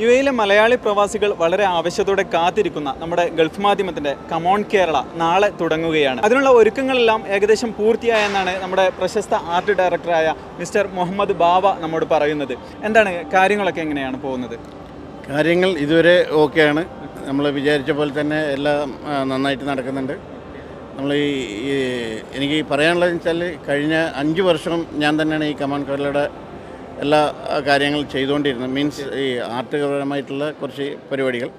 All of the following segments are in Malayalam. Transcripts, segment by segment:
യു എയിലെ മലയാളി പ്രവാസികൾ വളരെ ആവശ്യത്തോടെ കാത്തിരിക്കുന്ന നമ്മുടെ ഗൾഫ് മാധ്യമത്തിന്റെ കമോൺ കേരള നാളെ തുടങ്ങുകയാണ്. അതിനുള്ള ഒരുക്കങ്ങളെല്ലാം ഏകദേശം പൂർത്തിയായെന്നാണ് നമ്മുടെ പ്രശസ്ത ആർട്ട് ഡയറക്ടറായ മിസ്റ്റർ മുഹമ്മദ് ബാവ നമ്മോട് പറയുന്നത്. എന്താണ് കാര്യങ്ങളൊക്കെ എങ്ങനെയാണ് പോകുന്നത്? കാര്യങ്ങൾ ഇതുവരെ ഓക്കെയാണ്. നമ്മൾ വിചാരിച്ച പോലെ തന്നെ എല്ലാം നന്നായിട്ട് നടക്കുന്നുണ്ട്. നമ്മൾ ഈ എനിക്ക് പറയാനുള്ളതെന്ന് വെച്ചാൽ കഴിഞ്ഞ അഞ്ച് വർഷം ഞാൻ തന്നെയാണ് ഈ കമാൻ കേരളയുടെ എല്ലാ കാര്യങ്ങളും ചെയ്തുകൊണ്ടിരുന്നു മീൻസ് ഈ ആർട്ടുപരമായിട്ടുള്ള കുറച്ച് പരിപാടികൾ.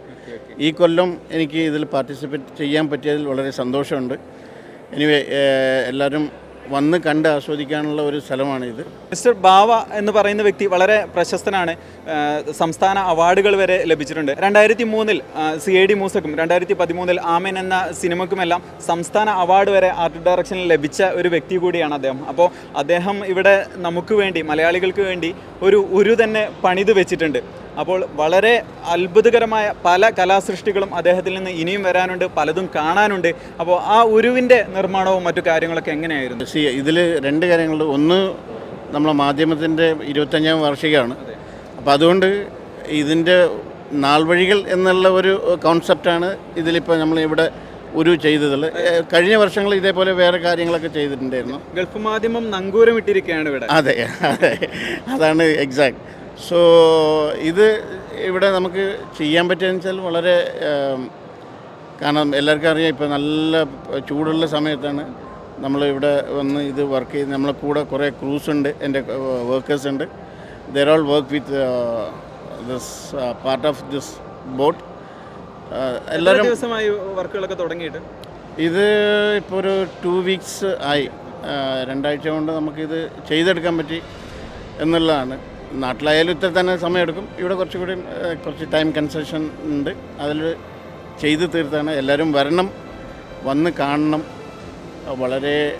ഈ കൊല്ലം എനിക്ക് ഇതിൽ പാർട്ടിസിപ്പേറ്റ് ചെയ്യാൻ പറ്റിയതിൽ വളരെ സന്തോഷമുണ്ട്. എനിവേ എല്ലാവരും വന്ന് കണ്ട് ആസ്വദിക്കാനുള്ള ഒരു സ്ഥലമാണിത്. മിസ്റ്റർ ബാവ എന്ന് പറയുന്ന വ്യക്തി വളരെ പ്രശസ്തനാണ്. സംസ്ഥാന അവാർഡുകൾ വരെ ലഭിച്ചിട്ടുണ്ട്. രണ്ടായിരത്തി മൂന്നിൽ സി ഐ ഡി മൂസക്കും രണ്ടായിരത്തി പതിമൂന്നിൽ ആമൻ എന്ന സിനിമക്കുമെല്ലാം സംസ്ഥാന അവാർഡ് വരെ ആർട്ട് ഡയറക്ഷനിൽ ലഭിച്ച ഒരു വ്യക്തി കൂടിയാണ് അദ്ദേഹം. അപ്പോൾ അദ്ദേഹം ഇവിടെ നമുക്ക് വേണ്ടി മലയാളികൾക്ക് വേണ്ടി ഒരു ഉരു തന്നെ പണിത് വെച്ചിട്ടുണ്ട്. അപ്പോൾ വളരെ അത്ഭുതകരമായ പല കലാസൃഷ്ടികളും അദ്ദേഹത്തിൽ നിന്ന് ഇനിയും വരാനുണ്ട് പലതും കാണാനുണ്ട്. അപ്പോൾ ആ ഉരുവിന്റെ നിർമ്മാണവും മറ്റു കാര്യങ്ങളൊക്കെ എങ്ങനെയായിരുന്നു? സി ഇതിൽ രണ്ട് കാര്യങ്ങളുണ്ട്. ഒന്ന് നമ്മളെ മാധ്യമത്തിന്റെ ഇരുപത്തഞ്ചാം വാർഷികമാണ്. അപ്പോൾ അതുകൊണ്ട് ഇതിന്റെ നാൾവഴികൾ എന്നുള്ള ഒരു കോൺസെപ്റ്റാണ് ഇതിലിപ്പോൾ നമ്മൾ ഇവിടെ ഒരു ചെയ്തതിൽ കഴിഞ്ഞ വർഷങ്ങൾ ഇതേപോലെ വേറെ കാര്യങ്ങളൊക്കെ ചെയ്തിട്ടുണ്ടായിരുന്നു. ഗൾഫ് മാധ്യമം നങ്കൂരം ഇട്ടിരിക്കുകയാണ് ഇവിടെ. അതെ അതെ. അതാണ് എക്സാക്ട് സോ ഇത് ഇവിടെ നമുക്ക് ചെയ്യാൻ പറ്റുകയെന്ന് വെച്ചാൽ വളരെ കാരണം എല്ലാവർക്കും അറിയാം ഇപ്പോൾ നല്ല ചൂടുള്ള സമയത്താണ് നമ്മൾ ഇവിടെ വന്ന് ഇത് വർക്ക് ചെയ്ത് നമ്മളെ കൂടെ കുറേ ക്രൂസ് ഉണ്ട് എന്റെ വർക്കേഴ്സ് ഉണ്ട്. They all work with this part of this boat എല്ലാവരും ദിവസമായി വർക്കുകളൊക്കെ തുടങ്ങിയിട്ട്? ഇത് ഇപ്പോൾ ഒരു ടു വീക്സ് ആയി. രണ്ടാഴ്ച കൊണ്ട് നമുക്കിത് ചെയ്തെടുക്കാൻ പറ്റി എന്നുള്ളതാണ്. നാട്ടിലായാലും ഇത്ര തന്നെ സമയമെടുക്കും. ഇവിടെ കുറച്ചുകൂടി കൂടി കുറച്ച് ടൈം കൺസെഷൻ ഉണ്ട്. അതിൽ ചെയ്തു തീർത്താണ്. എല്ലാവരും വരണം. വന്ന് കാണണം. വളരെ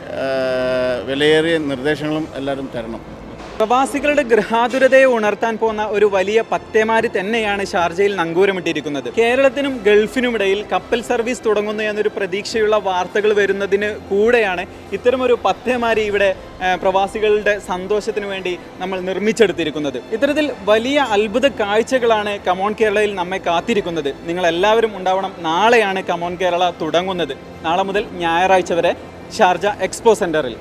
വിലയേറിയ നിർദ്ദേശങ്ങളും എല്ലാവരും തരണം. പ്രവാസികളുടെ ഗൃഹാതുരതയെ ഉണർത്താൻ പോകുന്ന ഒരു വലിയ പത്തേമാരി തന്നെയാണ് ഷാർജയിൽ നങ്കൂരമിട്ടിരിക്കുന്നത്. കേരളത്തിനും ഗൾഫിനുമിടയിൽ കപ്പൽ സർവീസ് തുടങ്ങുന്നു എന്നൊരു പ്രതീക്ഷയുള്ള വാർത്തകൾ വരുന്നതിന് കൂടെയാണ് ഇത്തരമൊരു പത്തേമാരി ഇവിടെ പ്രവാസികളുടെ സന്തോഷത്തിന് വേണ്ടി നമ്മൾ നിർമ്മിച്ചെടുത്തിരിക്കുന്നത്. ഇത്തരത്തിൽ വലിയ അത്ഭുത കാഴ്ചകളാണ് കമോൺ കേരളയിൽ നമ്മെ കാത്തിരിക്കുന്നത്. നിങ്ങൾ എല്ലാവരും ഉണ്ടാവണം നാളെയാണ് കമോൺ കേരള തുടങ്ങുന്നത്. നാളെ മുതൽ ഞായറാഴ്ച വരെ ഷാർജ എക്സ്പോ സെന്ററിൽ.